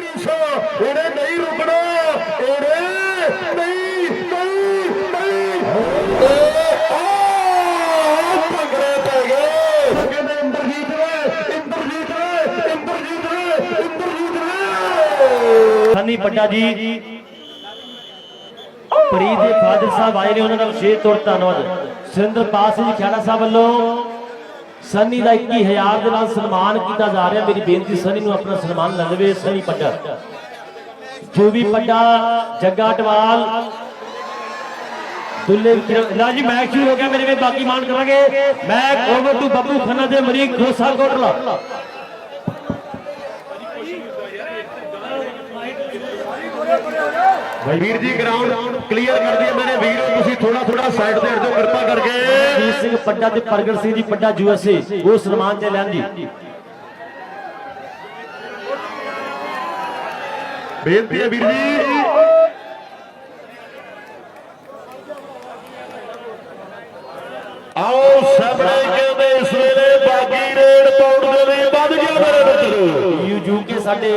ਨਹੀਂ ਰੁਸੋ ਇਹਨੇ ਨਹੀਂ ਰੁਕਣਾ। ਇਹਨੇ ਨਹੀਂ ਨਹੀਂ ਨਹੀਂ। ਭੰਗੜੇ ਪੈ ਗਏ। ਕਹਿੰਦੇ ਇੰਦਰਜੀਤ ਵੇ ਇੰਦਰਜੀਤ ਵੇ ਇੰਦਰਜੀਤ ਵੇ ਇੰਦਰਜੀਤ ਵੇ ਸੰਨੀ ਪੱਟਾ ਜੀ। ਪ੍ਰੀਤ ਦੇ ਫਾਦਰ ਸਾਹਿਬ ਆਏ ਨੇ, ਉਹਨਾਂ ਦਾ ਵਿਸ਼ੇਸ਼ ਤੌਰ ਧੰਨਵਾਦ। ਸੁਰਿੰਦਰ ਪਾਲ ਸਿੰਘ ਜੀ ਖਿਆੜਾ ਸਾਹਿਬ ਵੱਲੋਂ। ਸੰਨੀ ਦਾ 21000 ਦੇ ਨਾਲ ਸਨਮਾਨ ਕੀਤਾ ਜਾ ਰਿਹਾ। ਮੇਰੀ ਬੇਨਤੀ, ਸਨੀ ਨੂੰ ਆਪਣਾ ਸਨਮਾਨ ਲੈ ਲਵੇ ਸਨੀ ਪੱਡਾ ਜੋ ਵੀ ਪੱਡਾ ਜੱਗਾ ਟਵਾਲ, ਦੁੱਲੇ ਲਾ ਜੀ ਮੈਚ ਸ਼ੁਰੂ ਹੋ ਗਿਆ, ਮੇਰੇ ਵੀ ਬਾਕੀ ਮਾਨ ਕਰਾਂਗੇ। ਮੈਂ ਓਵਰ ਟੂ ਬੱਬੂ ਖੰਨਾ ਦੇ ਮਰੀਕ ਖੋਸਾ ਕੋਟਲਾ। ਵੀਰ ਜੀ ਗਰਾਊਂਡ ਕਲੀਅਰ ਕਰ ਦਿਆ ਮੇਰੇ ਵੀਰੋ ਤੁਸੀਂ ਥੋੜਾ ਥੋੜਾ ਸਾਈਡ ਤੇ ਹਟ ਜਾਓ ਕਿਰਪਾ ਕਰਕੇ। ਜੀਤ ਸਿੰਘ ਪੱਡਾ ਤੇ ਪ੍ਰਗਟ ਸਿੰਘ ਜੀ ਪੱਡਾ ਯੂਐਸਏ ਉਹ ਸਨਮਾਨ ਤੇ ਲੈਣ ਜੀ। ਬੇਨਤੀ ਹੈ ਵੀਰ ਜੀ ਆਓ ਸਾਹਮਣੇ ਕਹਿੰਦੇ ਇਸ ਵੇਲੇ ਬਾਗੀ ਰੇਡ ਪਾਉਣ ਦੇ ਲਈ ਵੱਧ ਗਿਆ ਮੇਰੇ ਮਿੱਤਰੋ ਯੂ ਯੂ ਕੇ ਸਾਡੇ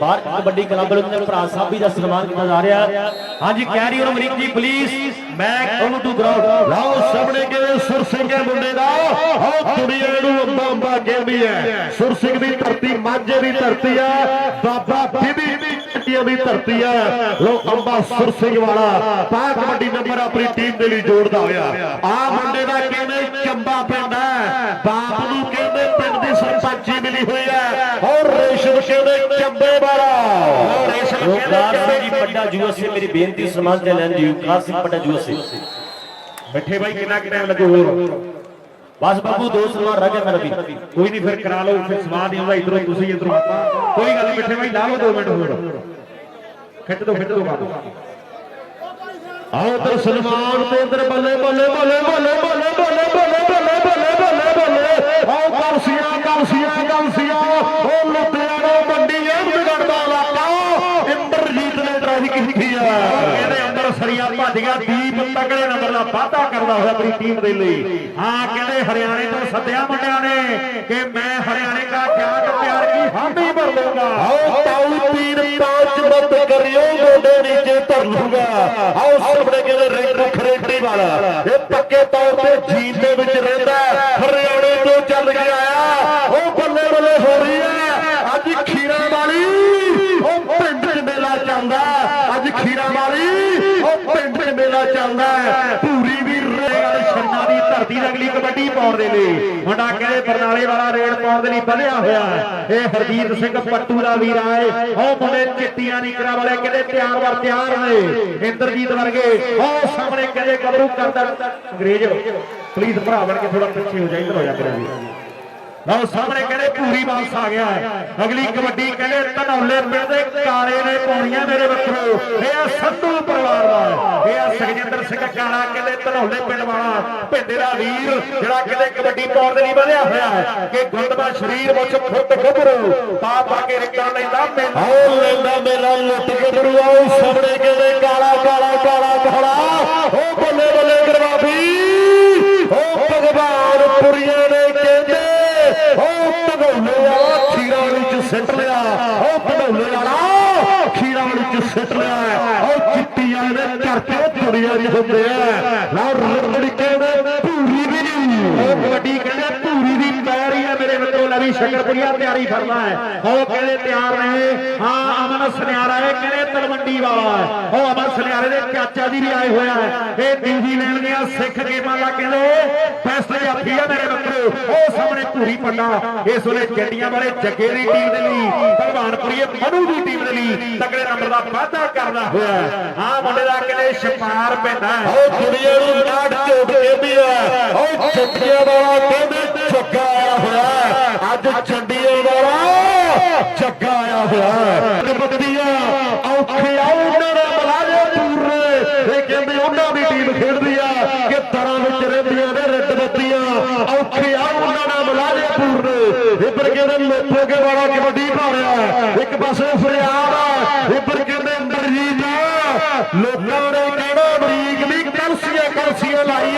ਬਾਹਰ ਕਬੱਡੀ ਕਲੱਬ ਵੱਲੋਂ ਦੇ ਭਰਾ ਸਾਹਿਬ ਦਾ ਸਨਮਾਨ ਕੀਤਾ ਜਾ ਰਿਹਾ। ਹਾਂਜੀ ਕੈਰੀ ਔਰ ਅਮਰੀਕ ਜੀ ਪਲੀਜ਼ ਮੈਂ ਕਮ ਟੂ ਗਰਾਊਂਡ ਲਓ, ਸਾਹਮਣੇ ਕਹਿੰਦੇ ਸੁਰ ਸਿੰਘ ਦੇ ਮੁੰਡੇ ਦਾ। ਆਹ ਦੁਨੀਆ ਨੂੰ ਅੱਬਾ ਅੱਬਾ ਕਹਿੰਦੀ ਹੈ। ਸੁਰ ਸਿੰਘ ਦੀ ਧਰਤੀ, ਮਾਝੇ ਦੀ ਧਰਤੀ ਹੈ ਬਾਬਾ ਬੀਬੀ ਦੀ ਦੀ ਧਰਤੀ ਹੈ ਲੋ ਅੰਬਾ ਸੁਰ ਸਿੰਘ ਵਾਲਾ। ਪਾ ਕਬੱਡੀ ਨੰਬਰ ਆਪਣੀ ਟੀਮ ਦੇ ਲਈ ਜੋੜਦਾ ਹੋਇਆ। ਆ ਮੁੰਡੇ ਦਾ ਕਿਵੇਂ ਚੰਬਾ ਪੈਂਦਾ ਬਾਪ ਨੂੰ ਕਹਿੰਦੇ ਪਿੰਡ ਦੀ ਸਰਪੰਚੀ ਮਿਲੀ ਹੋਈ ਹੈ ਔਰ ਰੇਸ਼ਮ ਕਹਿੰਦੇ ਚੰਬੇ ਵਾਲਾ ਰੇਸ਼ਮ ਰੋਕਾਰ ਸਿੰਘ ਜੀ ਕਹਿੰਦੇ ਪੱਡਾ ਯੂਐਸਏ ਮੇਰੀ ਬੇਨਤੀ ਸਨਮਾਨ ਤੇ ਲੈਣ ਜੀ ਕਾਰ ਸਿੰਘ ਪੱਡਾ ਯੂਐਸਏ ਮਿੱਠੇ ਬਾਈ ਕਿੰਨਾ ਕਿ ਟਾਈਮ ਲੱਗੂ ਹੋਰ ਬਸ ਬਾਬੂ ਦੋ ਸਨਮਾਨ ਰਹਿ ਗਏ ਮੇਰਾ ਵੀ ਕੋਈ ਨਹੀਂ ਫਿਰ ਕਰਾ ਲਓ ਫਿਰ ਸਵਾਦ ਨਹੀਂ ਆਉਂਦਾ ਇਧਰੋਂ ਤੁਸੀਂ ਇਧਰੋਂ ਆਪਾਂ ਕੋਈ ਗੱਲ ਨਹੀਂ ਮਿੱਠੇ ਭਾਈ ਲਾ ਲਓ 2 ਮਿੰਟ ਹੋਰ ਖਿੱਚ ਦੋ ਖਿੱਚ ਦੋ ਬਾਬੂ ਆਓ ਤੇ ਸਲਮਾਨ ਤੇ ਅੰਦਰ ਬੱਲੇ ਬੱਲੇ ਬੱਲੇ ਬੱਲੇ ਬੱਲੇ ਬੱਲੇ ਬੱਲੇ ਬੱਲੇ ਬੱਲੇ ਬੱਲੇ ਬੱਲੇ ਆਓ ਕਲਸੀਆਂ ਕਲਸੀਆਂ। ਉਹ ਲੁੱਟਿਆਣਾ ਮੰਡੀ ਅਹਿਮਦਗੜ੍ਹ ਦਾ ਇਲਾਕਾ ਇੰਦਰਜੀਤ ਨੇ ਟਰਾਫੀ ਕੀਤੀ ਆ। ਇਹਦੇ ਅੰਦਰ ਸਰੀਆ ਭੱਜ ਗਿਆ ਦੀਪ ਤਗੜੇ ਨੰਬਰ ਦਾ ਵਾਅਦਾ ਕਰਦਾ ਹੋਇਆ ਆਪਣੀ ਟੀਮ ਦੇ ਲਈ। ਹਾਂ, ਕਹਿੰਦੇ ਹਰਿਆਣੇ ਤੋਂ ਸੱਦਿਆ ਮੁੰਡਿਆਂ ਨੇ ਕਿ ਮੈਂ ਹਰਿਆਣੇ ਦਾ ਜਾਟ ਪਿਆਰ ਕੀ ਹਾਮੀ ਭਰ ਦੂੰਗਾ ਆਓ ਤਾਊ ਪੀਰ ਪਾਂਚ ਮਤ ਕਰਿਓ, ਗੋਡੇ ਨੀਚੇ ਧਰ ਲੂੰਗਾ ਆਓ ਸਾਹਮਣੇ ਕਹਿੰਦੇ ਰੇਡਰ ਖਰੇਟੀ ਵਾਲਾ। ਇਹ ਪੱਕੇ ਤੌਰ ਤੇ ਜੀਨ ਦੇ ਵਿੱਚ ਰਹਿੰਦਾ ਹਰਿਆਣੇ ਤੋਂ ਚੱਲ ਕੇ ਆਇਆ। ਉਹ ਬੱਲੇ ਬੱਲੇ ਹੋ ਰਹੀ ਹੈ ਅੱਜ ਖੀਰਾ ਵਾਲੀ ਉਹ ਪਿੰਡ 'ਚ ਮੇਲਾ ਚੱਲਦਾ ਅੱਜ ਖੀਰਾ ਵਾਲੀ ਉਹ ਪਿੰਡ 'ਚ ਮੇਲਾ ਪੂਰੀ ਵੀ ਰੇਲ ਛੰਨਾ ਦੀ ਧਰਤੀ ਦੀ ਅਗਲੀ ਕਬੱਡੀ ਪਾਉਣ ਦੇ ਲਈ। ਮੁੰਡਾ ਕਹਿੰਦੇ ਬਰਨਾਲੇ ਵਾਲਾ ਰੇਡ ਪਾਉਣ ਦੇ ਲਈ ਵਧਿਆ ਹੋਇਆ ਇਹ ਹਰਜੀਤ ਸਿੰਘ ਪੱਟੂ ਦਾ ਵੀਰ ਆਏ ਉਹ ਮੁੰਡੇ ਚਿੱਟੀਆਂ ਨਿਕਰਾਂ ਵਾਲੇ ਕਹਿੰਦੇ ਤਿਆਰ ਵਰ ਤਿਆਰ ਨੇ। ਇੰਦਰਜੀਤ ਵਰਗੇ। ਉਹ ਸਾਹਮਣੇ ਕਹਿੰਦੇ ਗੱਭਰੂ ਕਰਦਾ। ਅੰਗਰੇਜ਼, ਪੁਲਿਸ ਭਰਾ ਬਣ ਕੇ ਥੋੜਾ ਪਿੱਛੇ ਹੋ ਜਾ, ਇੱਧਰ ਹੋ ਜਾ ਕਰਾਂ ਲਓ ਸਾਹਮਣੇ ਕਹਿੰਦੇ ਪੂਰੀ ਬਾਸ ਆ ਗਿਆ ਹੈ। ਅਗਲੀ ਕਬੱਡੀ ਕਹਿੰਦੇ ਧਨੌਲੇ ਪਿੰਡ ਦੇ ਕਾਲੇ ਨੇ ਪਾਉਣੀਆਂ ਮੇਰੇ ਵੱਖਰੋ। ਇਹ ਆ ਸੰਧੂ ਪਰਿਵਾਰ ਦਾ ਇਹ ਆ ਸੁਖਜਿੰਦਰ ਸਿੰਘ ਕਾਲਾ ਕਹਿੰਦੇ ਧਨੌਲੇ ਪਿੰਡ ਵਾਲਾ। ਭਿੰਡੇ ਦਾ ਵੀਰ ਜਿਹੜਾ ਕਹਿੰਦੇ ਕਬੱਡੀ ਪਾਉਣ ਦੇ ਲਈ ਵਧਿਆ ਹੋਇਆ ਹੈ। ਕਿ ਗੁੰਦਵਾ ਸਰੀਰ ਵਿੱਚ ਫੁੱਟ ਗੱਭਰੂ। ਪਾ ਪਾ ਕੇ ਰਿਕਾ ਲੈਂਦਾ ਮੇਲਾ ਆਓ ਲੈਂਦਾ ਮੇਲਾ ਲੁੱਟ ਗੱਭਰੂ। ਆਓ ਸਾਹਮਣੇ ਕਹਿੰਦੇ ਕਾਲਾ ਕਾਲਾ ਕਾਲਾ ਕਾਲਾ ਉਹ ਬੱਲੇ ਬੱਲੇ ਗਰਵਾਬੀ ਉਹ ਭਗਵਾਨ ਪੁਰੀਆਂ ਨੇ ਕਹਿੰਦੇ ਉਹ ਭਗੌਲੇ ਵਾਲਾ ਖੀਰਾ ਵਿੱਚ ਸਿੱਟ ਲਿਆ। ਉਹ ਭਗੌਲੇ ਵਾਲਾ ਖੀਰਾ ਵਿੱਚ ਸਿੱਟ ਲਿਆ। ਉਹ ਚਿੱਟੀਆਂ ਦੇ ਚਰਚੇ ਦੁਨੀਆ ਦੀ ਹੁੰਦੇ ਨਾ ਰਗੜੀ ਕਹਿੰਦੇ ਪੂਰੀ ਵੀ ਨਹੀਂ। ਉਹ ਕਬੱਡੀ ਕਹਿੰਦੇ ਪੂਰੀ ਦੀ ਪੈਰ ਹੀ ਮੇਰੇ ਮਿੱਤਰੋ ਲਵੀ ਸ਼ਕਰਪੁਰੀਆ ਤਿਆਰੀ ਕਰਨਾ ਹੈ। ਉਹ ਕਹਿੰਦੇ, ਤਿਆਰ ਨੇ ਹਾਂ, ਅਮਨ ਸੁਨਿਆਰਾ ਇਹ ਕਹਿੰਦੇ, ਤਲਵੰਡੀ ਵਾਲਾ ਉਹ ਅਮਨ ਸੁਨਿਆਰੇ ਦੇ ਚਾਚਾ ਜੀ ਵੀ ਆਏ ਹੋਇਆ ਹੈ ਇਹ ਨਿਊਜ਼ੀਲੈਂਡ ਦੀਆਂ ਸਿੱਖ ਗੇਮਾਂ ਦਾ ਕਹਿੰਦੇ, ਫੈਸਲੇ ਹੱਥੀ ਆ ਮੇਰੇ ਮਿੱਤਰੋ ਉਹ ਸਾਹਮਣੇ ਪੂਰੀ ਪੱਡਾ ਇਸ ਵੇਲੇ ਜੱਡੀਆਂ ਵਾਲੇ ਜੱਗੇ ਦੀ ਟੀਮ ਦੇ ਲਈ ਭਗਵਾਨਪੁਰੀਏ ਮਨੂ ਦੀ ਟੀਮ ਦੇ ਲਈ ਤਕੜੇ ਨੰਬਰ ਦਾ ਵਾਅਦਾ ਕਰਦਾ ਹੋਇਆ। ਹਾਂ। ਮੁੰਡੇ ਦਾ ਕਹਿੰਦੇ ਛਪਾਰ ਪੈਂਦਾ ਉਹ ਦੁਨੀਆ ਨੂੰ ਨਾੜ ਝੋਟ ਕਹਿੰਦੀ ਹੈ। ਉਹ ਜੱਟੀਆਂ ਵਾਲਾ ਕਹਿੰਦੇ ਜੱਗਾ ਆਇਆ ਹੋਇਆ। ਅੱਜ ਚੰਡੀਆਂ ਵਾਲਾ ਜੱਗਾ ਆਇਆ ਹੋਇਆ ਹੈ। ਬੱਦੀਆਂ ਔਖੇ ਆਉਣ ਨਾ ਬਲਾਜੇ ਪੂਰੇ ਇਹ ਕਹਿੰਦੇ ਉਹਨਾਂ ਦੀ ਟੀਮ ਖੇਡਦੀ ਆ ਕਿ ਦਰਾਂ ਵਿੱਚ ਰਹਿੰਦੀਆਂ ਨੇ ਰੱਡ ਬੱਤੀਆਂ ਔਖੇ ਆ ਉਹਨਾਂ ਨਾਲ ਮਲਾਜੇ ਪੂਰਨ ਕਹਿੰਦੇ ਲੋਪੋਗੇ ਵਾਲਾ ਕਬੱਡੀ ਭਾਰਿਆ। ਇੱਕ ਪਾਸੇ ਫਰਿਆਦ ਆ ਇੱਧਰ ਕਹਿੰਦੇ ਅੰਦਰਜੀਤ ਲੋਕਾਂ ਨੇ ਕਹਿਣਾ ਅਮਰੀਕ ਵੀ ਕਲਸੀਆਂ ਕਲਸੀਆਂ ਲਾਈ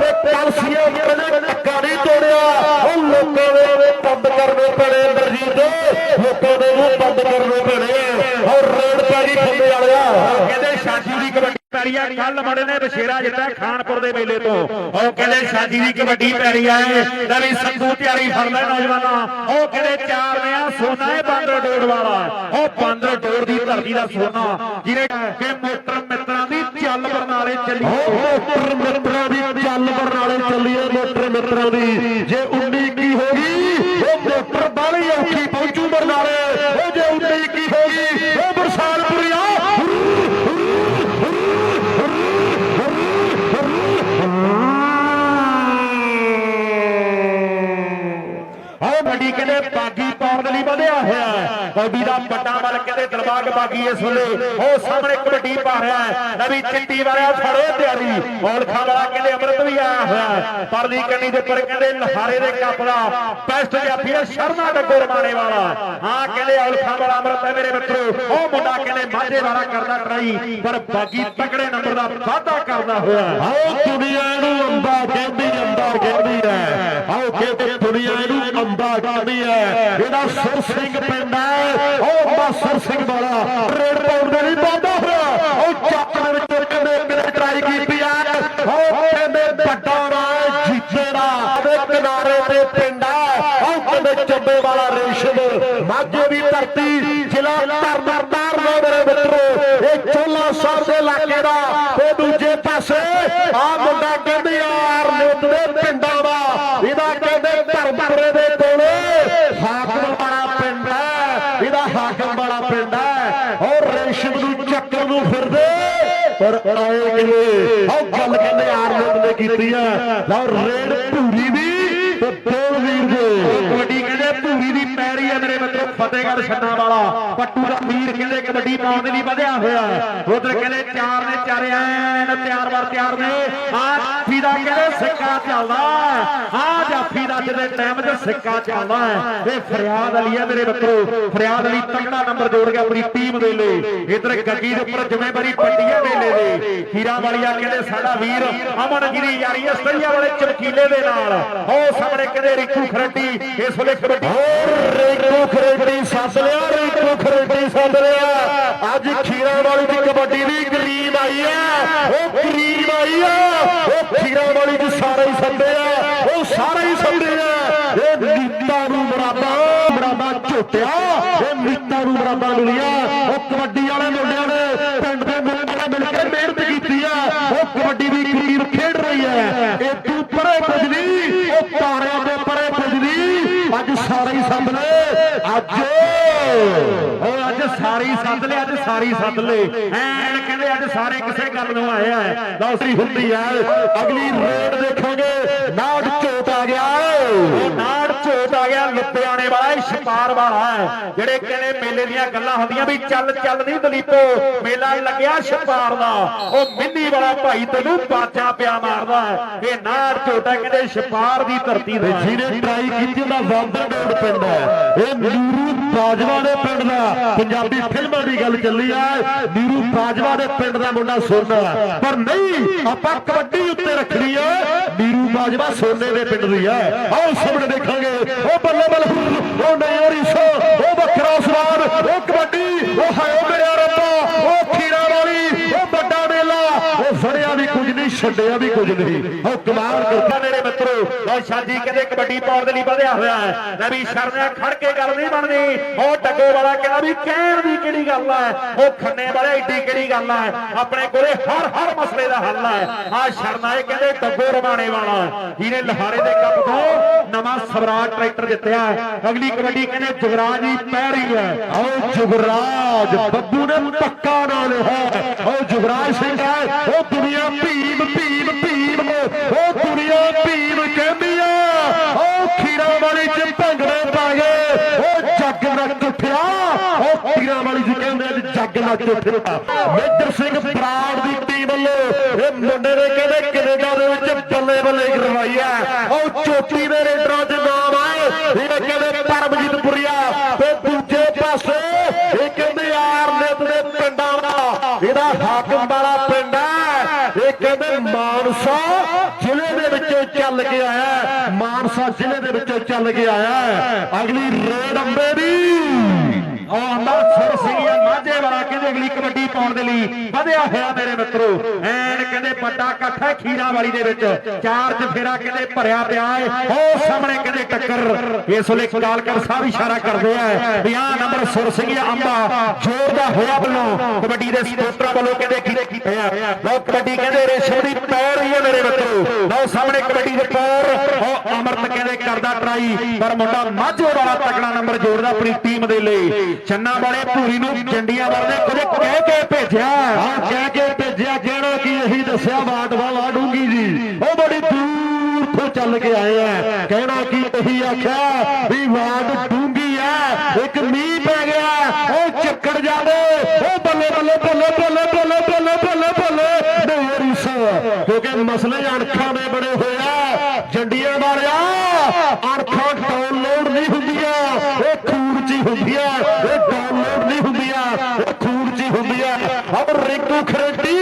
ਤੇ ਕਲਸੀਆਂ ਕਹਿੰਦੇ ਟੱਕਾ ਨਹੀਂ ਤੋੜਿਆ। ਉਹ ਲੋਕਾਂ ਦੇ ਬੰਦ ਕਰਨੇ ਪੈਣੇ ਅੰਦਰਜੀਤ ਲੋਕਾਂ ਦੇ ਮੂੰਹ ਬੰਦ ਕਰਨੇ ਪੈਣੇ ਔਰ ਰੇਡ ਪੈ ਗਈ ਖੰਨੇ ਵਾਲਿਆ। ਕਹਿੰਦੇ ਸਾਜੀ ਦੀ ਕੱਲ ਬੜੇ ਨੇ ਬਸ਼ੇਰਾ ਜਿੱਤਾ ਖਾਨਪੁਰ ਦੇ ਮੇਲੇ ਤੋਂ। ਉਹ ਕਹਿੰਦੇ ਸਾਜੀ ਦੀ ਕਬੱਡੀ ਪੈਰੀ ਆ ਨਵੀਂ ਸੰਧੂ ਤਿਆਰੀ ਫੜਦਾ ਨੌਜਵਾਨਾਂ। ਉਹ ਕਹਿੰਦੇ ਚਾਰ ਨੇ ਆ ਸੋਨਾ ਹੈ ਬਾਂਦਰ ਡੋੜ ਵਾਲਾ। ਉਹ ਬਾਂਦਰ ਡੋੜ ਦੀ ਧਰਤੀ ਦਾ ਸੋਨਾ, ਜਿਹਨੇ ਕਿ ਮੋਟਰ ਮਿੱਤਰਾਂ ਦੀ ਚੱਲ ਬਰਨਾਲੇ ਚੱਲੀ। ਮੋਟਰ ਮਿੱਤਰਾਂ ਦੀ ਚੱਲ ਬਰਨਾਲੇ ਚੱਲੀਏ ਮੋਟਰ ਮਿੱਤਰਾਂ ਦੀ। ਜੇ 19 ਕੀ ਹੋ ਗਈ, ਉਹ ਮੋਟਰ ਬਾਲੀ ਔਖੀ ਪਹੁੰਚੂ ਬਰਨਾਲੇ ਉਹ ਜੇ 19 ਕੀ ਹੋ ਗਈ ਉਹ ਬਰਸਾਲਪੁਰੀਆ ਉਹ ਬਾਗੀ ਪਾਉਣ ਲਈ ਵਧਿਆ ਹੋਇਆ ਹੈ। ਕੌਡੀ ਦਾ ਵੱਡਾ ਮਲ ਕਹਿੰਦੇ ਦਰਬਾਗ ਬਾਗੀ ਇਸ ਵੇਲੇ। ਉਹ ਸਾਹਮਣੇ ਕਬੱਡੀ ਪਾ ਰਿਹਾ ਹੈ। ਨਵੀਂ ਚਿੱਟੀ ਵਾਲਿਆ ਫੜੋ ਤਿਆਰੀ। ਔਲਖਾਂ ਵਾਲਾ ਕਹਿੰਦੇ ਅੰਮ੍ਰਿਤ ਵੀ ਆਇਆ ਹੋਇਆ ਪਰਲੀ ਕੰਨੀ ਦੇ ਉੱਪਰ ਕਹਿੰਦੇ ਲਹਾਰੇ ਦੇ ਕੱਪ ਦਾ ਬੈਸਟ ਜਾਫੀ ਹੈ ਸ਼ਰਮਾ ਡੱਗੋ ਰਮਾਣੇ ਵਾਲਾ। ਹਾਂ, ਕਹਿੰਦੇ ਔਲਖਾ ਵਾਲਾ ਅੰਮ੍ਰਿਤ ਹੈ ਮੇਰੇ ਮਿੱਤਰੋ। ਉਹ ਮੁੰਡਾ ਕਹਿੰਦੇ ਮਾਝੇ ਵਾਲਾ ਕਰਦਾ ਟਰਾਈ ਪਰ ਬਾਗੀ ਤਕੜੇ ਨੰਬਰ ਦਾ ਵਾਅਦਾ ਕਰਦਾ ਹੋਇਆ। ਆਓ ਦੁਨੀਆ ਨੂੰ ਅੰਬਾ ਕਹਿੰਦੀ ਅੰਬਾ ਕਹਿੰਦੀ ਹੈ। ਆਓ ਕਹਿੰਦੇ ਦੁਨੀਆ ਇਹਨੂੰ ਅੰਬਾ ਕਹਿੰਦੀ ਹੈ। ਇਹਦਾ ਸੁਰ ਸਿੰਘ ਪਿੰਡ ਉਹ ਮਾਸਰ ਸਿੰਘ ਵਾਲਾ। ਰੇਡ ਪਾਉਣ ਦੇ ਲਈ ਬਾਦਾ ਉਹ ਚੱਕ ਦੇ ਵਿੱਚ ਕਹਿੰਦੇ ਕਿਨੇ ਟਰਾਈ ਕੀਤੀ ਆ। ਉਹ ਕਹਿੰਦੇ ਵੱਡਾ ਰਾਜ ਜੀਤੇ ਦਾ ਦੇ ਕਿਨਾਰੇ ਤੇ ਪਿੰਡ ਉਹ ਕਹਿੰਦੇ ਚੱਬੇ ਵਾਲਾ ਰੇਸ਼ਮ। ਮਾਝੇ ਦੀ ਧਰਤੀ ਜ਼ਿਲ੍ਹਾ ਤਰਨਤਾਰਨ ਦਾ ਮੇਰੇ ਮਿੱਤਰੋ। ਇਹ ਚੋਲਾ ਸਾਹਿਬ ਦੇ ਇਲਾਕੇ ਦਾ। ਤੇ ਦੂਜੇ ਪਾਸੇ ਆ ਮੁੰਡਾ ਕਹਿੰਦੇ ਯਾਰ ਨਿੱਤ ਪਿੰਡਾਂ ਦਾ ਇਹਦਾ ਕਹਿੰਦੇ ਧਰਮਪੁਰੇ ਦੇ ਕੋਲੇ ਹਾਕਮ ਵਾਲਾ ਪਿੰਡ ਹੈ ਇਹਦਾ ਹਾਕਮ ਵਾਲਾ ਪਿੰਡ ਹੈ ਔਰ ਰੇਸ਼ਮ ਨੂੰ ਚੱਕਰ ਨੂੰ ਫਿਰਦੇ ਪਰ ਆਏ ਕਿਵੇਂ ਆਹ ਗੱਲ ਕਹਿੰਦੇ ਯਾਰ ਨਿੱਤ ਨੇ ਕੀਤੀ ਹੈ ਲਓ ਰੇਡ ਭੂਰੀ ਦੀ ਤੇ ਬੋਲ ਵੀਰ ਦੇ। ਕਬੱਡੀ ਕਹਿੰਦੇ ਭੂਰੀ ਦੀ ਪੈਰੀ ਹੈ ਮੇਰੇ ਮਿੱਤਰੋ, ਫਤਿਹਗੜ੍ਹ ਛੰਨਾ ਵਾਲਾ। ਪੱਟੂ ਦਾ ਵੀਰ ਕਹਿੰਦੇ ਕਬੱਡੀ ਪਾਉਣ ਦੇ ਲਈ ਵਧਿਆ ਹੋਇਆ ਉਧਰ ਕਹਿੰਦੇ ਚਾਰ ਨੇ ਚਾਰੇ ਐਨ ਤਿਆਰ ਵਾਰ ਤਿਆਰ ਨੇ। ਹਾਂ ਦਾ ਕਹਿੰਦੇ ਸਿੱਕਾ ਚੱਲਦਾ। ਹਾਂ ਜਾਫੀ ਦਾ ਜਿਹਦੇ ਟਾਈਮ 'ਚ ਸਿੱਕਾ ਚੱਲਦਾ ਹੈ। ਇਹ ਫਰਿਆਦ ਅਲੀ ਹੈ ਮੇਰੇ ਮਿੱਤਰੋ। ਫਰਿਆਦ ਅਲੀ ਤਕੜਾ ਨੰਬਰ ਜੋੜ ਗਿਆ ਆਪਣੀ ਟੀਮ ਦੇ ਲਈ। ਇਧਰ ਗੱਗੀ ਦੇ ਉੱਪਰ ਜ਼ਿੰਮੇਵਾਰੀ ਪੱਟੀ ਹੈ ਮੇਲੇ ਦੇ ਹੀਰਾ ਵਾਲੀਆ ਕਹਿੰਦੇ ਸਾਡਾ ਵੀਰ ਅਮਨਗਿਰੀ ਯਾਰੀ ਅਸਤਰੀਆ ਵਾਲੇ ਚਮਕੀਲੇ ਦੇ ਨਾਲ। ਉਹ ਸਾਹਮਣੇ ਕਹਿੰਦੇ ਰਿਕੂ ਖਰੱਡੀ ਇਸ ਵੇਲੇ ਕਬੱਡੀ ਹੋਰ ਰੇਕੋ ਸੱਦ ਲਿਆ, ਰੇਕੋ ਖਰੇਡੀ ਸੱਦ ਲਿਆ। ਅੱਜ ਖੀਰਾ ਵਾਲੀ ਦੀ ਕਬੱਡੀ ਵੀ ਗਰੀਬ ਆਈ ਹੈ। ਉਹ ਗਰੀਬ ਆਈ ਆ ਉਹ ਖੀਰਾ ਵਾਲੀ ਦੀ ਸਾਰੇ ਹੀ ਸੱਦੇ ਆ। ਉਹ ਸਾਰੇ ਹੀ ਸੱਦੇ ਆ ਇਹ ਨੀਤਾ ਨੂੰ ਮਰਾਦਾ ਮਰਾਦਾ ਝੋਟਿਆ। ਇਹ ਨੀਤਾ ਨੂੰ ਮਰਾਦਾ ਮਿਲਿਆ। ਉਹ ਕਬੱਡੀ ਵਾਲੇ ਮੁੰਡਿਆਂ ਨੇ ਪਿੰਡ ਦੇ ਮੁੰਡਿਆਂ ਮਿਲ ਕੇ ਮਿਹਨਤ ਕੀਤੀ ਆ। ਉਹ ਕਬੱਡੀ ਦੀ ਗਰੀਬ ਖੇਡ ਰਹੀ ਹੈ। ਇਹ ਤੂੰ ਪਰੇ ਪੁੱਜਦੀ, ਉਹ ਤਾਰਿਆਂ ਦੇ ਪਰੇ ਪੁੱਜਦੀ। ਅੱਜ ਸਾਰੇ ਹੀ ਸੱਦ ਲੈ ਅੱਜ। ਉਹ ਅੱਜ ਸਾਰੀ ਸੱਦ ਲੈ ਅੱਜ ਸਾਰੀ ਸੱਦ ਲੈ। ਐਨ ਕਹਿੰਦੇ ਅੱਜ ਸਾਰੇ ਕਿਸੇ ਗੱਲ ਨੂੰ ਆਏ ਆ। ਦੌਸਰੀ ਹੁੰਦੀ ਹੈ ਅਗਲੀ ਰੇਡ ਦੇਖਾਂਗੇ। ਨਾਟ ਝੋਟ ਆ ਗਿਆ। ਉਹ ਨਾੜ ਝੋਟ ਆ ਗਿਆ ਲੁੱਟਿਆਣੇ ਵਾਲਾ ਇਹ ਵਾਲਾ ਹੈ। ਜਿਹੜੇ ਕਹਿੰਦੇ ਮੇਲੇ ਦੀਆਂ ਗੱਲਾਂ ਹੁੰਦੀਆਂ ਵੀ ਚੱਲ ਚੱਲ ਨਹੀਂ ਦਲੀਪੋ, ਮੇਲਾ ਲੱਗਿਆ ਛਪਾਰ ਦਾ। ਉਹ ਮਿੰਨੀ ਵਾਲਾ ਭਾਈ ਤੈਨੂੰ ਬਾਜਾ ਪਿਆ ਮਾਰਦਾ ਇਹ ਨਾੜ ਝੋਟ ਕਹਿੰਦੇ ਛਪਾਰ ਦੀ ਧਰਤੀ ਦਾ ਜਿਹਨੇ ਟਰਾਈ ਕੀਤੀ, ਉਹਦਾ ਵਾਂਦਰ ਰੋਡ ਪਿੰਡ ਹੈ। ਇਹ ਨੀਰੂ ਬਾਜਵਾ ਦੇ ਪਿੰਡ ਦਾ ਪੰਜਾਬੀ ਫਿਲਮਾਂ ਦੀ ਗੱਲ ਚੱਲੀ ਆ। ਨੀਰੂ ਬਾਜਵਾ ਦੇ ਪਿੰਡ ਦਾ ਮੁੰਡਾ ਸੋਨਾ ਪਰ ਨਹੀਂ, ਆਪਾਂ ਕਬੱਡੀ ਉੱਤੇ ਰੱਖਣੀ ਆ ਨੀਰੂ ਬਾਜਵਾ ਸੋਨੇ ਦੇ ਪਿੰਡ ਦੀ ਆ ਆਓ ਸਾਹਮਣੇ ਦੇਖਾਂਗੇ। ਉਹ ਬੱਲੇ ਬੱਲੇ, ਉਹ ਨਯੋਰੀ ਸੋ ਉਹ ਵੱਖਰਾ ਸਵਾਦ, ਉਹ ਕਬੱਡੀ, ਉਹ ਹਾਇਓ ਮੇਰਾ ਰੱਬਾ, ਉਹ ਖੀਰਾ ਵਾਲੀ, ਉਹ ਵੱਡਾ ਮੇਲਾ, ਉਹ ਫੜਿਆ ਵੀ ਕੁਝ ਨਹੀਂ, ਛੱਡਿਆ ਵੀ ਕੁਝ ਨਹੀਂ। ਉਹ ਕਮਾਲ ਕਰਦਾ ਨੇੜੇ ਮੇਰੇ ਉਹ ਸ਼ਾਜੀ ਕਹਿੰਦੇ ਕਬੱਡੀ ਪਾਉਣ ਦੇ ਲਈ ਵਧਿਆ ਹੋਇਆ ਹੈ। ਨਵੀਂ ਸ਼ਰਮਿਆ ਖੜ ਕੇ ਗੱਲ ਨਹੀਂ ਬਣਦੀ। ਉਹ ਟੱਗੋ ਵਾਲਾ ਕਹਿੰਦਾ ਵੀ ਕਹਿਣ ਦੀ ਕਿਹੜੀ ਗੱਲ ਹੈ? ਉਹ ਖੰਨੇ ਵਾਲੇ ਏਡੀ ਕਿਹੜੀ ਗੱਲ ਹੈ? ਆਪਣੇ ਕੋਲੇ ਹਰ ਹਰ ਮਸਲੇ ਦਾ ਹੱਲ ਹੈ। ਆ ਸ਼ਰਨਾਏ ਕਹਿੰਦੇ ਟੱਗੋ ਰਮਾਣੇ ਵਾਲਾ। ਜਿਹਨੇ ਲਹਾਰੇ ਦੇ ਕੱਪ ਤੋਂ ਨਵਾਂ ਸਵਰਾਜ ਟਰੈਕਟਰ ਜਿੱਤਿਆ ਅਗਲੀ ਕਬੱਡੀ ਕਹਿੰਦੇ ਜਗਰਾਜ ਦੀ ਪੈਰੀ ਹੈ। ਆਓ ਜੁਗਰਾਜ, ਬੱਬੂ ਨੇ ਪੱਕਾ ਨਾਂ ਲਿਆ ਆਓ ਜੁਗਰਾਜ ਸਿੰਘ ਹੈ। ਉਹ ਦੁਨੀਆ ਭੀਮ ਭੀਮ ਉਹ ਦੁਨੀਆ ਭੀਮ ਕਹਿੰਦੀ ਆ ਉਹ ਖੀਰਾ ਵਾਲੀ ਚ ਭੰਗੜੇ ਪਾ ਗਏ ਉਹ ਜੱਗ ਨੱਚ ਉੱਠਿਆ ਉਹ ਖੀਰਾ ਵਾਲੀ ਚ ਕਹਿੰਦੇ ਅੱਜ ਉੱਠਿਆ। ਮੇਜਰ ਸਿੰਘ ਬਰਾੜ ਦੀ ਟੀਮ ਵੱਲੋਂ ਇਹ ਮੁੰਡੇ ਨੇ ਕਹਿੰਦੇ ਕੈਨੇਡਾ ਦੇ ਵਿੱਚ ਬੱਲੇ ਬੱਲੇ ਕਰਵਾਈ ਆ। ਉਹ ਚੋਟੀ ਦੇ ਰੇਡਰਾਂ ਚ ਨਾਮ ਆ। ਇਹ ਕਹਿੰਦੇ ਪਰਮਜੀਤ ਪੁਰੀਆ। ਤੇ ਦੂਜੇ ਪਾਸੇ ਇਹ ਕਹਿੰਦੇ ਯਾਰ ਦੇ ਪਿੰਡਾਂ ਦਾ। ਇਹਦਾ ਹਾਕਮ ਵਾਲਾ ਪਿੰਡ ਹੈ ਇਹ ਕਹਿੰਦੇ ਮਾਨਸਾ ਜ਼ਿਲ੍ਹੇ ਦੇ ਵਿੱਚੋਂ ਚੱਲ ਕੇ ਆਇਆ। ਮਾਨਸਾ ਜ਼ਿਲ੍ਹੇ ਦੇ ਵਿੱਚੋਂ ਚੱਲ ਕੇ ਆਇਆ। ਅਗਲੀ ਰੇਡ ਅੰਬੇ ਦੀ। ਉਹ ਅੰਮ੍ਰਿਤਸਰ ਸਿੰਘ ਮਾਝੇ ਅਗਲੀ ਕਬੱਡੀ ਪਾਉਣ ਦੇ ਲਈ ਵਧਿਆ ਹੋਇਆ ਮੇਰੇ ਮਿੱਤਰੋ। ਐਨ ਕਹਿੰਦੇ ਵੱਡਾ ਇਕੱਠ ਹੈ ਖੀਰਾ ਵਾਲੀ ਦੇ ਵਿੱਚ। ਚਾਰ ਫੇਰਾ ਕਹਿੰਦੇ ਭਰਿਆ ਪਿਆ ਹੈ ਉਹ ਸਾਹਮਣੇ ਕਹਿੰਦੇ ਟੱਕਰ। ਇਸ ਵੇਲੇ ਕਾਲਕਰ ਸਾਹਿਬ ਇਸ਼ਾਰਾ ਕਰਦੇ ਆ। 50 ਨੰਬਰ ਸੁਰ ਸਿੰਘ ਅੰਬਾ ਜੋਰ ਦਾ ਹੋਇਆ ਵੱਲੋਂ ਕਬੱਡੀ ਦੇ ਸਪੋਰਟਰਾਂ ਵੱਲੋਂ ਕਹਿੰਦੇ ਕੀਤੇ ਕੀਤੇ ਆ ਕਬੱਡੀ ਕਹਿੰਦੇ ਰੇਸ਼ਮ ਦੀ ਪੈਰ ਹੀ ਹੈ ਮੇਰੇ ਮਿੱਤਰੋ। ਲਓ ਸਾਹਮਣੇ ਕਬੱਡੀ ਦੇ ਪੈਰ। ਉਹ ਅਮਰਤ ਕਹਿੰਦੇ ਕਰਦਾ ਟਰਾਈ, ਪਰ ਮੁੰਡਾ ਮਾਝੇ ਵਾਲਾ ਤਕੜਾ ਨੰਬਰ ਜੋੜਦਾ ਆਪਣੀ ਟੀਮ ਦੇ ਲਈ। ਚੰਨਾ ਵਾਲੇ ਭੂਰੀ ਨੂੰ ਜੰਡੀਆਂ ਵਰਦੇ ਕੁਝ ਕਹਿ ਕੇ ਭੇਜਿਆ। ਹਾਂ। ਕਹਿ ਕੇ ਭੇਜਿਆ ਜਿਹੜਾ ਕਿ ਇਹੀ ਦੱਸਿਆ ਬਾਟ ਵਾਲਾ ਡੂੰਗੀ ਜੀ। ਉਹ ਬੜੀ ਦੂਰ ਤੋਂ ਚੱਲ ਕੇ ਆਏ ਆ। ਕਹਿਣਾ ਕਿ ਇਹੀ ਆਖਿਆ? ਵੀ ਵਾਟ ਡੂੰਗੀ ਆ ਇੱਕ ਮੀਂਹ ਪੈ ਗਿਆ ਉਹ ਚੱਕੜ ਜਾਵੇ। ਉਹ ਬੱਲੇ ਬੱਲੇ ਬੱਲੇ ਬੱਲੇ ਬੱਲੇ ਬੱਲੇ ਬੱਲੇ ਬੱਲੇ। ਨਹੀਂ ਹਰੀਸ ਕਿਉਂਕਿ ਮਸਲੇ ਅਣਖਾਂ ਦੇ ਬੜੇ ਹੋਏ ਆ। ਜੰਡੀਆਂ ਵਾਲਿਆ ਅਣਖਾਂ ਡਾਊਨਲੋਡ ਨਹੀਂ ਹੁੰਦੀਆਂ ਇਹ ਖੂਨ ਚ ਹੀ ਹੁੰਦੀਆਂ ਇਹ ਡਾਊਨਲੋਡ ਨਹੀਂ ਹੁੰਦੀਆਂ ਇਹ ਖੂਨ ਚ ਹੀ ਹੁੰਦੀਆਂ ਅਬ ਰਿੰਕੂ ਖਰੇਟੀ,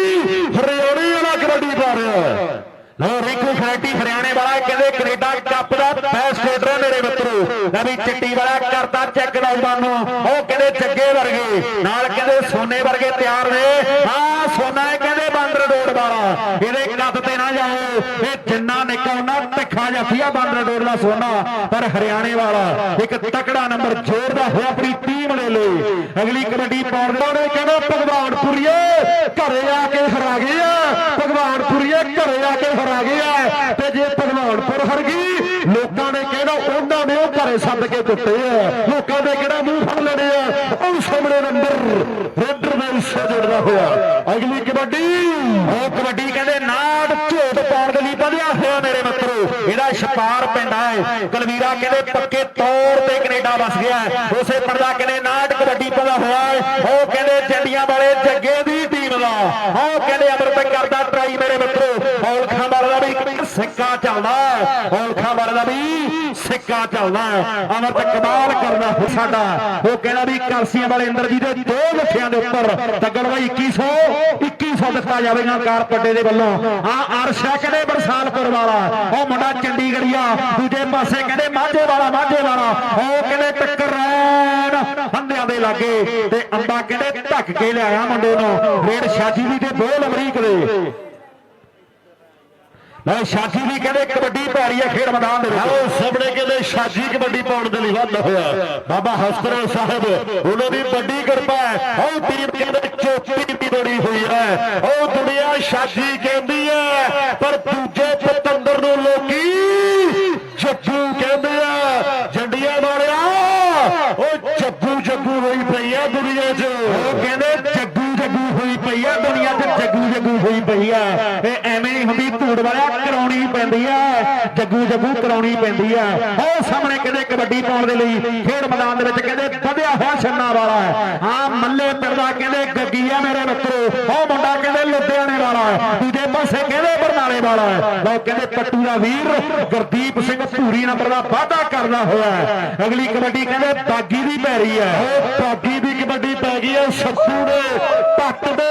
ਹਰਿਆਣੇ ਵਾਲਾ ਕਬੱਡੀ ਪਾ ਰਿਹਾ। ਲੋ ਰਿੰਕੂ ਖਰੇਟੀ ਹਰਿਆਣੇ ਵਾਲਾ ਕਹਿੰਦੇ ਕੈਨੇਡਾ ਕੱਪ ਦਾ ਬੈਸਟ ਰੇਡਰ ਮੇਰੇ ਮਿੱਤਰੋ। ਲੈ ਵੀ ਚਿੱਟੀ ਵਾਲਾ ਕਰਦਾ ਚੈੱਕ ਨੌਜਵਾਨ ਨੂੰ। ਉਹ ਕਹਿੰਦੇ ਜੱਗੇ ਵਰਗੇ, ਨਾਲ ਕਹਿੰਦੇ ਸੋਨੇ ਵਰਗੇ ਤਿਆਰ ਨੇ? ਹਾਂ ਸੋਨਾ ਕਹਿੰਦੇ ਬਾਂਦਰ ਰੋਡ ਵਾਲਾ। ਇਹਦੇ ਕੱਦ ਤੇ ਨਾ ਜਾਓ। ਇਹ ਜਿੰਨਾ ਨਿੱਕਾ ਉਹਨਾਂ ਜੱਫੀਆ ਬਾਂਦਰ ਰੋਡ ਸੋਨਾ, ਪਰ ਹਰਿਆਣੇ ਵਾਲਾ ਇੱਕ ਤਕੜਾ ਨੰਬਰ ਜੋੜਦਾ ਹੋਇਆ ਆਪਣੀ ਟੀਮ ਦੇ ਲਈ। ਅਗਲੀ ਕਬੱਡੀ ਪਾਉਣ ਦੇ ਉਹਨੇ ਕਹਿੰਦਾ ਭਗਵਾਨਪੁਰੀਏ, ਘਰੇ ਆ ਕੇ ਹਰਾ ਗਏ ਆ। ਭਗਵਾਨਪੁਰੀਏ, ਘਰੇ ਆ ਕੇ ਹਰਾ ਗਏ ਆ। ਤੇ ਜੇ ਭਗਵਾਨਪੁਰ ਹਰ ਗਈ, ਲੋਕਾਂ ਨੇ ਕਹਿਣਾ ਉਹਨਾਂ ਨੇ ਉਹ ਘਰੇ ਸੱਦ ਕੇ ਦਿੱਤੇ ਆ। ਲੋਕਾਂ ਦੇ ਕਿਹੜਾ ਮੂੰਹ ਫੜ ਲੈਣੇ ਆ। ਉਹ ਸਾਹਮਣੇ ਨੰਬਰ ਰੇਡਰ ਦਾ ਹਿੱਸਾ ਹੋਇਆ। ਅਗਲੀ ਕਬੱਡੀ ਉਹ ਮਿੱਤਰੋ ਇਹਦਾ ਛਪਾਰ ਪਿੰਡ ਹੈ ਕਲਵੀਰਾ ਕਹਿੰਦੇ ਪੱਕੇ ਤੌਰ ਤੇ ਕੈਨੇਡਾ ਵਸ ਗਿਆ ਉਸੇ ਪਰਦਾ ਕਹਿੰਦੇ ਨਾੜ ਕਬੱਡੀ ਪਾਉਂਦਾ ਹੋਇਆ ਹੈ। ਉਹ ਕਹਿੰਦੇ ਜੰਡੀਆਂ ਵਾਲੇ ਜੱਗੇ ਦੀ ਟੀਮ ਦਾ ਉਹ ਕਹਿੰਦੇ ਅਮਰਤ ਕਰਦਾ ਟਰਾਈ ਮੇਰੇ ਮਿੱਤਰੋ ਔਲਖਾਂ ਵਾਲਾ ਵੀ ਇੱਕ ਸਿੱਕਾ ਚੱਲਦਾ ਹੈ। ਔਲਖਾਂ ਵਾਲਾ ਵੀ ਸਿੱਕਾ ਚੱਲਦਾ ਅਮਰਤ ਕਮਾਲ ਕਰਦਾ ਹੋ ਸਾਡਾ। ਉਹ ਕਹਿੰਦਾ ਵੀ ਕਰਸੀਆਂ ਵਾਲੇ ਇੰਦਰ ਜੀ ਦੇ ਦੋ ਮੁੱਠਿਆਂ ਦੇ ਉੱਪਰ ਤੱਗੜ ਬਾਈ 2100 2100 ਦਿੱਤਾ ਜਾਵੇਗਾ ਕਾਰ ਦੇ ਵੱਲੋਂ। ਆ ਅਰਸ਼ਾ ਕਹਿੰਦੇ ਬਰਸਾਲਪੁਰ ਵਾਲਾ। ਉਹ ਮੁੰਡਾ ਚੰਡੀਗੜ੍ਹੀਆ, ਦੂਜੇ ਪਾਸੇ ਕਹਿੰਦੇ ਮਾਝੇ ਵਾਲਾ ਮਾਝੇ ਵਾਲਾ। ਉਹ ਕਹਿੰਦੇ ਟੱਕਰ ਰੈਣ ਹੰਦਿਆਂ ਦੇ ਲਾਗੇ। ਤੇ ਅੰਬਾ ਕਹਿੰਦੇ ਢੱਕ ਕੇ ਲਿਆਇਆ ਮੁੰਡੇ ਨੂੰ। ਰੇਡ ਸ਼ਾਜੀ ਦੀ ਤੇ ਬੋਲ ਅਮਰੀਕ ਦੇ। ਲੈ ਸ਼ਾਜੀ ਵੀ ਕਹਿੰਦੇ ਕਬੱਡੀ ਭਾਰੀ ਹੈ ਖੇਡ ਮੈਦਾਨ ਦੇ ਵਿੱਚ। ਆਓ ਸਾਹਮਣੇ ਕਹਿੰਦੇ ਸ਼ਾਜੀ ਕਬੱਡੀ ਪਾਉਣ ਦੇ ਲਈ ਵਾਧਾ ਹੋਇਆ। ਬਾਬਾ ਹਸਤਰਾ ਸਾਹਿਬ, ਉਹਨਾਂ ਦੀ ਵੱਡੀ ਕਿਰਪਾ ਹੈ। ਉਹ ਟੀਮ ਕਹਿੰਦੇ ਚੋਟੀ ਦੀ ਬੜੀ ਹੋਈ ਹੈ। ਉਹ ਦੁਨੀਆ ਸ਼ਾਜੀ ਕਹਿੰਦੀ ਹੈ, ਪਰ ਦੂਜੇ ਪਤੰਦਰ ਨੂੰ ਲੋਕੀ ਜੱਜੂ ਕਹਿੰਦੇ ਆ ਜੰਡੀਆਂ ਵਾਲਿਆ ਉਹ ਜੱਗੂ ਜੱਗੂ ਹੋਈ ਪਈ ਆ ਦੁਨੀਆ 'ਚ ਉਹ ਕਹਿੰਦੇ ਜੱਗੂ ਜੱਗੂ ਹੋਈ ਪਈ ਆ ਦੁਨੀਆ 'ਚ ਜੱਗੂ ਜੱਗੂ ਹੋਈ ਪਈ ਆ ਇਹ ਐਵੇਂ ਨਹੀਂ ਹੁੰਦੀ ਧੂੜ ਵਾਲਿਆ ਕਰਾਉਣੀ ਪੈਂਦੀ ਆ ਜੱਗੂ ਜੱਗੂ ਕਰਾਉਣੀ ਪੈਂਦੀ ਆ ਉਹ ਸਾਹਮਣੇ ਕਹਿੰਦੇ ਕਬੱਡੀ ਪਾਉਣ ਦੇ ਲਈ ਖੇਡ ਮੈਦਾਨ ਦੇ ਵਿੱਚ ਕਹਿੰਦੇ ਵਧਿਆ ਹੋਇਆ ਛੰਨਾ ਵਾਲਾ ਹੈ। ਹਾਂ ਮੱਲੇ ਪਿੰਡਾ ਕਹਿੰਦੇ ਗੱਗੀ ਆ ਮੇਰੇ ਮਿੱਤਰੋ। ਉਹ ਮੁੰਡਾ ਕਹਿੰਦੇ ਲੁਧਿਆਣੇ ਵਾਲਾ ਹੈ। ਦੂਜੇ ਪਾਸੇ ਕਹਿੰਦੇ ਬਰਨਾਲੇ ਵਾਲਾ ਹੈ। ਲਓ ਕਹਿੰਦੇ ਪੱਟੂ ਦਾ ਵੀਰ ਗੁਰਦੀਪ ਸਿੰਘ ਧੂਰੀ ਨੰਬਰ ਦਾ ਵਾਅਦਾ ਕਰਦਾ ਹੋਇਆ ਹੈ। ਅਗਲੀ ਕਬੱਡੀ ਕਹਿੰਦੇ ਬਾਗੀ ਦੀ ਪੈ ਰਹੀ ਹੈ। ਉਹ ਬਾਗੀ ਦੀ ਕਬੱਡੀ ਪੈ ਗਈ ਹੈ। ਸੱਤੂ ਦੇ ਪੱਟ ਦੇ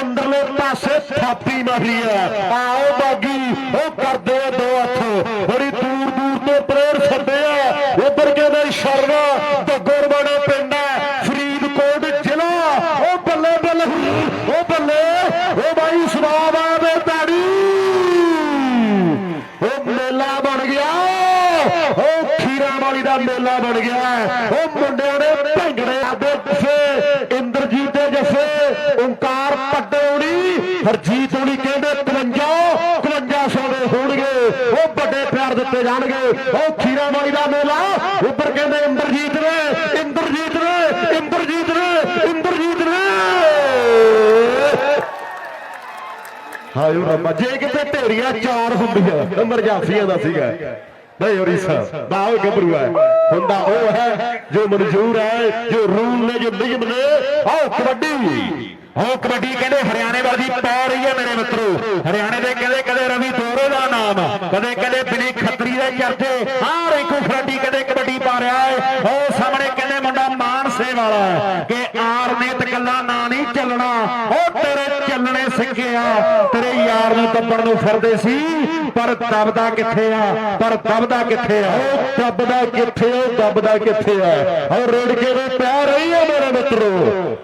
ਅੰਦਰਲੇ ਪਾਸੇ ਥਾਪੀ ਮਾਰੀ ਹੈ। ਆਓ ਬਾਗੀ, ਉਹ ਕਰਦੇ ਦੋ ਹੱਥ ਬੜੀ ਦੂਰ ਦੂਰ ਤੋਂ ਪ੍ਰੇਰ ਛੱਡੇ ਆ ਉਧਰ ਕਹਿੰਦੇ ਸ਼ਰਨਾ ਦੱਗੋਰਵਾੜਾ ਪਿੰਡ ਹੈ ਫਰੀਦਕੋਟ ਜ਼ਿਲ੍ਹਾ ਉਹ ਬੱਲੇ ਬੱਲੇ ਉਹ ਬੱਲੇ ਉਹ ਬਾਈ ਸਵਾਬ ਆ ਦੇ ਤਾੜੀ ਉਹ ਮੇਲਾ ਬਣ ਗਿਆ ਉਹ ਖੀਰਾ ਵਾਲੀ ਦਾ ਮੇਲਾ ਬਣ ਗਿਆ ਉਹ ਮੁੰਡਿਆਂ ਨੇ ਭੰਗੜੇ ਆਦੇ ਜੱਫੇ ਇੰਦਰਜੀਤ ਓੰਕਾਰ ਪੱਡੋੜੀ ਹਰਜੀਤ ਹੋਣੀ ਕਹਿੰਦੇ 53 5500 ਦੇ ਹੋਣਗੇ। ਉਹ ਵੱਡੇ ਪਿਆਰ ਦਿੱਤੇ ਜਾਣਗੇ। ਉਹ ਖੀਰਾ ਵਾਲੀ ਦਾ ਮੇਲਾ, ਉੱਪਰ ਕਹਿੰਦੇ ਇੰਦਰਜੀਤ ਨੇ ਇੰਦਰਜੀਤ ਨੇ ਇੰਦਰਜੀਤ ਨੇ ਇੰਦਰਜੀਤ ਨੇ। ਹਾਏ ਰੱਬਾ, ਜੇ ਕਿਤੇ ਢੇਰੀਆਂ ਚਾਰ ਹੁੰਦੀਆਂ ਨੰਬਰ ਜਾਫੀਆਂ ਦਾ ਸੀਗਾ। ਨਹੀਂ ਹੋਰੀ ਸਾਹਿਬ ਬਾਹੋ ਗੱਭਰੂ ਹੈ। ਹੁੰਦਾ ਉਹ ਹੈ ਜੋ ਮਨਜ਼ੂਰ ਹੈ, ਜੋ ਰੂਲ ਨੇ, ਜੋ ਨਿਯਮ ਨੇ। ਆਓ ਕਬੱਡੀ। ਉਹ ਕਬੱਡੀ ਕਹਿੰਦੇ ਹਰਿਆਣੇ ਵਾਲੀ ਪੈ ਰਹੀ ਹੈ ਮੇਰੇ ਮਿੱਤਰੋ। ਹਰਿਆਣੇ ਦੇ ਕਹਿੰਦੇ ਕਦੇ ਰਵੀ ਦੋਰੇ ਦਾ ਨਾਮ। ਕਦੇ ਕਦੇ ਬਿਨੀ ਖੱਤਰੀ ਦੇ ਚਰਚੇ ਹਾਂ ਰਿੰਕੂ ਖਰਾਡੀ ਕਦੇ ਕਬੱਡੀ ਪਾ ਰਿਹਾ ਹੈ ਉਹ ਸਾਹਮਣੇ ਕਹਿੰਦੇ ਮੁੰਡਾ ਮਾਨਸੇ ਵਾਲਾ ਹੈ ਕਿ ਆਰ ਨੇ ਤੇ ਗੱਲਾਂ ਨਾ ਨਹੀਂ ਚੱਲਣਾ ਉਹ ਤੇਰੇ ਚੱਲਣੇ ਸਿੱਕੇ ਆ ਤੇਰੇ ਨੂੰ ਦੱਬਣ ਨੂੰ ਫਿਰਦੇ ਸੀ, ਪਰ ਦਬਦਾ ਕਿੱਥੇ ਆ? ਪਰ ਦਬਦਾ ਕਿੱਥੇ ਆ? ਉਹ ਦੱਬਦਾ ਕਿੱਥੇ ਉਹ ਦੱਬਦਾ ਕਿੱਥੇ ਆ? ਉਹ ਰੇੜਕੇ ਦੇ ਪਿਆ ਰਹੀ ਹੈ ਮੇਰੇ ਮਿੱਤਰੋ।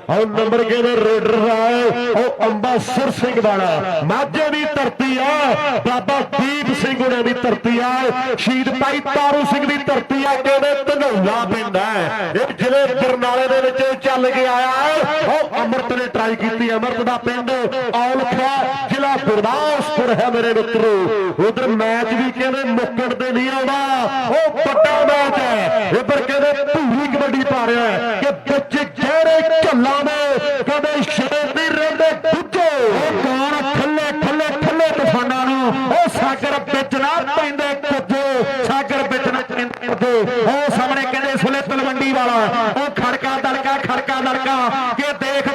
ਉਹ ਨੰਬਰ ਕੇ ਦੇ ਰੇਡਰ ਆਏ ਉਹ ਅੰਬਾਸਰ ਸਿੰਘ ਵਾਲਾ। ਮਾਝੇ ਦੀ ਧਰਤੀ ਆ, ਬਾਬਾ ਦੀਪ ਸਿੰਘ ਉਹਨਾਂ ਦੀ ਧਰਤੀ ਆ, ਸ਼ਹੀਦ ਭਾਈ ਤਾਰੂ ਸਿੰਘ ਦੀ ਧਰਤੀ ਆ ਕਹਿੰਦੇ ਧਨੌਲਾ ਪਿੰਡ ਹੈ ਇਹ ਜ਼ਿਲ੍ਹੇ ਬਰਨਾਲੇ ਦੇ ਵਿੱਚ ਚੱਲ ਕੇ ਆਇਆ। ਨੇ ਟਰਾਈ ਕੀਤੀ ਅੰਮ੍ਰਿਤ ਦਾ ਪਿੰਡ। ਔਲਖਾ ਜ਼ਿਲ੍ਹਾ ਗੁਰਦਾਸਪੁਰ ਹੈ ਮੇਰੇ ਮਿੱਤਰੋ। ਉਧਰ ਮੈਚ ਵੀ ਕਹਿੰਦੇ ਮੁੱਕਣ ਤੇ ਨਹੀਂ ਆਉਂਦਾ। ਉਹ ਵੱਡਾ ਮੈਚ ਹੈ। ਇੱਧਰ ਕਹਿੰਦੇ ਪੂਰੀ ਕਬੱਡੀ ਪਾ ਰਿਹਾ ਹੈ ਕਿ ਵਿੱਚ ਜਿਹੜੇ ਝੱਲਾਂ ਦੇ ਕਹਿੰਦੇ ਸ਼ੇਰ ਦੀ ਰਹਿੰਦੇ ਦੂਜੇ। ਉਹ ਕੌਣ ਥੱਲੇ ਥੱਲੇ ਥੱਲੇ ਤੂਫਾਨਾਂ ਨੂੰ। ਉਹ ਸਾਗਰ ਵਿੱਚ ਨਾ ਪੈਂਦੇ ਕੁੱਜੇ। ਸਾਗਰ ਵਿੱਚ ਨਾ ਪੈਂਦੇ ਉਹ ਸਾਹਮਣੇ ਕਹਿੰਦੇ ਸੁਲੇ ਤਲਵੰਡੀ ਵਾਲਾ ਉਹ ਖੜਕਾ ਦੜਕਾ ਖੜਕਾ ਦੜਕਾ ਕਿ ਦੇਖ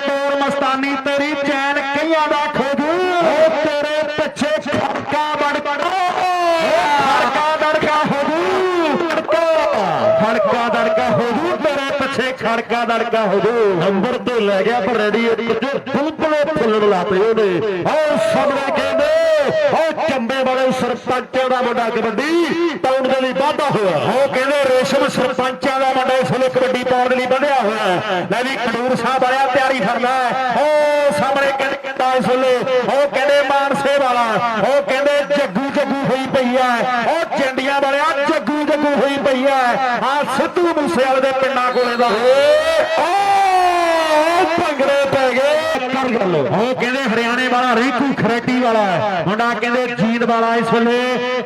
ਤੋਰ ਤੇਰੀ ਚੈਨ ਕਈਆਂ ਦਾ ਖੋਜੂ ਉਹ ਤੇਰੇ ਪਿੱਛੇ ਖੜਕਾ ਬੜ ਬੜ ਖੜਕਾ ਦੜਕਾ ਹੋ ਜੂ ਖੜਕਾ ਦੜਕਾ ਹੋ ਜੂ ਤੇਰੇ ਪਿੱਛੇ ਖੜਕਾ ਹੋ ਜੂ ਨੰਬਰ ਤੇ ਲੈ ਗਿਆ ਪਰ ਰੈਡੀ ਬੁਲਬੁਲੇ ਫੁੱਲਣ ਲਾਤੇ ਉਹਨੇ ਉਹ ਸਾਹਮਣੇ ਕਹਿੰਦੇ ਉਹ ਚੰਬੇ ਵਾਲੇ ਸਰਪੰਚਾਂ ਦਾ ਮੁੰਡਾ ਕਬੱਡੀ ਪਾਉਣ ਦੇ ਲਈ ਵਾਧਾ ਹੋਇਆ। ਉਹ ਕਹਿੰਦੇ, ਰੇਸ਼ਮ ਸਰਪੰਚਾਂ ਦਾ ਮੁੰਡਾ ਇਸ ਵੇਲੇ ਕਬੱਡੀ ਪਾਉਣ ਦੇ ਲਈ ਵਧਿਆ ਹੋਇਆ। ਹੈ ਲੈ ਵੀ ਖਡੂਰ ਸਾਹਿਬ ਵਾਲਿਆ ਤਿਆਰੀ ਕਰਦਾ ਉਹ ਸਾਹਮਣੇ ਕਹਿੰਦੇ ਕਹਿੰਦਾ ਇਸ ਵੇਲੇ, ਉਹ ਕਹਿੰਦੇ ਮਾਨਸੇ ਵਾਲਾ, ਉਹ ਕਹਿੰਦੇ ਜੱਗੂ ਜੱਗੂ ਹੋਈ ਪਈ ਹੈ ਉਹ ਚੰਡੀਆਂ ਵਾਲਿਆ, ਜੱਗੂ ਜੱਗੂ ਹੋਈ ਪਈ ਹੈ ਆ ਸਿੱਧੂ ਮੂਸੇ ਵਾਲੇ ਦੇ ਪਿੰਡਾਂ ਭੰਗੜੇ ਪੈ ਗਏ ਕਰ ਗੱਲ ਉਹ ਕਹਿੰਦੇ ਹਰਿਆਣੇ ਵਾਲਾ ਰੀਕੂ ਖਰੇਟੀ ਵਾਲਾ ਮੁੰਡਾ ਕਹਿੰਦੇ ਜੀਂਦ ਵਾਲਾ ਇਸ ਵੇਲੇ।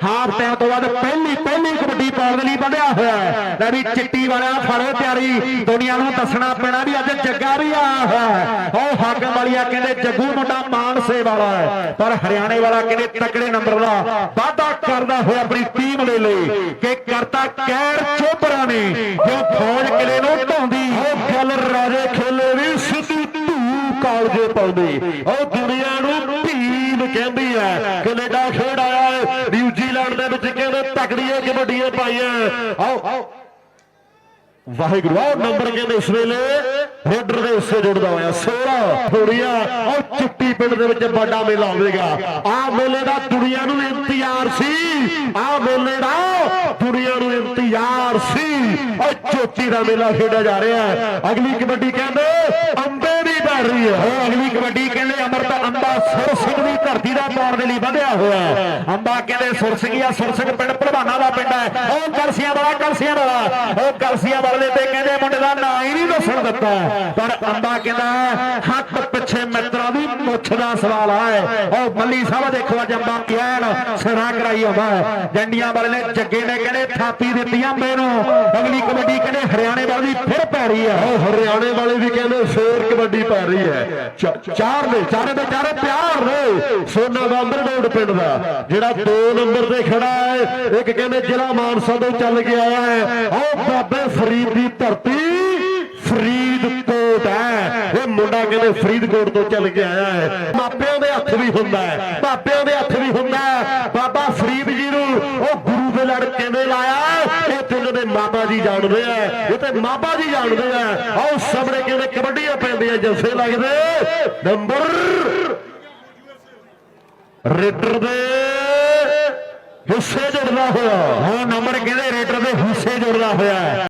ਹਾਫ ਟਾਈਮ ਤੋਂ ਬਾਅਦ ਪਹਿਲੀ ਪਹਿਲੀ ਕਬੱਡੀ ਪਾਉਣ ਦੇ ਲਈ ਵਧਿਆ ਹੋਇਆ ਲੈ ਵੀ ਚਿੱਟੀ ਵਾਲਾ ਫੜੋ ਤਿਆਰੀ। ਦੁਨੀਆ ਨੂੰ ਦੱਸਣਾ ਪੈਣਾ ਵੀ ਅੱਜ ਜੱਗਾ ਵੀ ਆ ਹੈ। ਉਹ ਹਾਕਮ ਵਾਲੀਆ ਕਹਿੰਦੇ ਜੱਗੂ ਮੁੰਡਾ ਮਾਨਸੇ ਵਾਲਾ ਹੈ। ਪਰ ਹਰਿਆਣੇ ਵਾਲਾ ਕਹਿੰਦੇ ਤਕੜੇ ਨੰਬਰ ਦਾ ਵਾਅਦਾ ਕਰਦਾ ਹੋਇਆ ਆਪਣੀ ਟੀਮ ਦੇ ਲਈ ਕਿ ਕਰਤਾ ਕੈਰ ਚੋਬਰਾ ਨੇ। ਜੋ ਫੌਜ ਕਿਲੇ ਨੂੰ ਢਾਉਂਦੀ। ਉਹ ਗੱਲ ਰਾਜੇ ਖੇਲੇ ਵੀ ਸਿੱਧੂ ਧੂ ਕਾਲਜੇ ਪਾਉਂਦੀ। ਉਹ ਦੁਨੀਆ ਨੂੰ ਭੀਮ ਕਹਿੰਦੀ ਹੈ। ਕੈਨੇਡਾ ਖੇਡ ਆਇਆ ਹੈ। ਨਿਊਜ਼ੀਲੈਂਡ ਦੇ ਵਿੱਚ ਕਹਿੰਦੇ ਤਕੜੀਆਂ ਕਬੱਡੀਆਂ ਪਾਈਆਂ। ਆਓ। ਵਾਹਿਗੁਰੂ ਨੰਬਰ ਕਹਿੰਦੇ ਇਸ ਵੇਲੇ। ਰੇਡਰ ਦੇ ਹਿੱਸੇ ਜੁੜਦਾ ਹੋਇਆ 16 ਥੋੜੀਆਂ ਉਹ ਚਿੱਟੀ ਪਿੰਡ ਦੇ ਵਿੱਚ ਵੱਡਾ ਮੇਲਾ ਹੋਵੇਗਾ ਆਹ ਮੇਲੇ ਦਾ ਦੁਨੀਆ ਨੂੰ ਇੰਤਜ਼ਾਰ ਸੀ। ਆਹ ਮੇਲੇ ਦਾ ਦੁਨੀਆ ਨੂੰ ਇੰਤਜ਼ਾਰ ਸੀ। ਉਹ ਚੋਟੀ ਦਾ ਮੇਲਾ ਖੇਡਿਆ ਜਾ ਰਿਹਾ ਹੈ। ਅਗਲੀ ਕਬੱਡੀ ਕਹਿੰਦੇ ਅੰਬੇ ਦੀ ਪੈ ਰਹੀ ਹੈ। ਅਗਲੀ ਕਬੱਡੀ ਕਹਿੰਦੇ ਅਮਰਤ, ਅੰਬਾ ਸੁਰ ਧਰਤੀ ਦਾ ਪਾਉਣ ਦੇ ਲਈ ਵਧਿਆ ਹੋਇਆ ਅੰਬਾ ਕਹਿੰਦੇ ਸੁਰ ਸਿੰਘੀਆ ਸੁਰ ਸਿੰਘ ਪਿੰਡ ਭਲਵਾਨਾ ਦਾ ਪਿੰਡ ਹੈ। ਉਹ ਕਲਸੀਆਂ ਵਾਲਾ ਕਲਸੀਆਂ ਵਾਲਾ। ਉਹ ਕਲਸੀਆਂ ਵਾਲੇ ਤੇ ਕਹਿੰਦੇ ਮੁੰਡੇ ਦਾ ਨਾਂ ਹੀ ਨਹੀਂ ਦੱਸਣ ਦਿੱਤਾ। ਪਰ ਅੰਬਾ ਕਹਿੰਦਾ ਹੱਥ ਪਿੱਛੇ ਮਿੱਤਰਾਂ ਦੀ ਮੁੱਛ ਦਾ ਸਵਾਲ ਹੈ ਉਹ ਮੱਲੀ ਸਾਹਿਬ ਦੇਖੋ ਅੱਜ ਅੰਬਾ ਕਿਹਨ ਸਿਰਾ ਕਰਾਈ ਆਉਂਦਾ ਹੈ। ਜੰਡੀਆਂ ਵਾਲੇ ਨੇ ਜੱਗੇ ਨੇ ਕਹਿੰਦੇ ਥਾਪੀ ਦਿੱਤੀ ਅੰਬੇ ਨੂੰ। ਅਗਲੀ ਕਬੱਡੀ ਕਹਿੰਦੇ ਹਰਿਆਣੇ ਵਾਲੀ ਦੀ ਫਿਰ ਪੈ ਰਹੀ ਹੈ ਉਹ ਹਰਿਆਣੇ ਵਾਲੇ ਵੀ ਕਹਿੰਦੇ ਫੇਰ ਕਬੱਡੀ ਪੈ ਰਹੀ ਹੈ। ਚਾਰ ਨੇ ਚਾਰੇ ਦੇ ਚਾਰੇ ਪਿਆਰ ਨੇ ਸੋਨਾ ਬਾਂਦਰ ਰੋਡ ਪਿੰਡ ਦਾ, ਜਿਹੜਾ 2 ਨੰਬਰ ਤੇ ਖੜਾ ਹੈ, ਇੱਕ ਕਹਿੰਦੇ ਜ਼ਿਲ੍ਹਾ ਮਾਨਸਾ ਤੋਂ ਚੱਲ ਕੇ ਆਇਆ ਹੈ। ਉਹ ਬਾਬੇ ਫਰੀਦ ਦੀ ਧਰਤੀ ਫਰੀਦਕੋਟ ਹੈ। ਇਹ ਮੁੰਡਾ ਕਹਿੰਦੇ ਫਰੀਦਕੋਟ ਤੋਂ ਚੱਲ ਕੇ ਆਇਆ ਹੈ। ਮਾਪਿਆਂ ਦੇ ਹੱਥ ਵੀ ਹੁੰਦਾ ਹੈ, ਮਾਪਿਆਂ ਦੇ ਹੱਥ ਵੀ ਹੁੰਦਾ ਹੈ। ਬਾਬਾ ਫਰੀਦ ਜੀ ਨੂੰ ਉਹ ਗੁਰੂ ਦੇ ਲੜ ਕਿਵੇਂ ਲਾਇਆ? ਇਹ ਤੇ ਉਹਨਾਂ ਦੇ ਮਾਤਾ ਜੀ ਜਾਣਦੇ ਆ। ਇਹ ਤੇ ਮਾਪਾ ਜੀ ਜਾਣਦੇ ਆ। ਆਓ ਸਾਹਮਣੇ ਕਹਿੰਦੇ ਕਬੱਡੀਆਂ ਪੈਂਦੀਆਂ, ਜਲਸੇ ਲੱਗਦੇ। ਨੰਬਰ ਰੇਡਰ ਦੇ ਹਿੱਸੇ ਜੁੜਦਾ ਹੋਇਆ। ਹੁਣ ਨੰਬਰ ਕਹਿੰਦੇ ਰੇਡਰ ਦੇ ਹਿੱਸੇ ਜੁੜਦਾ ਹੋਇਆ।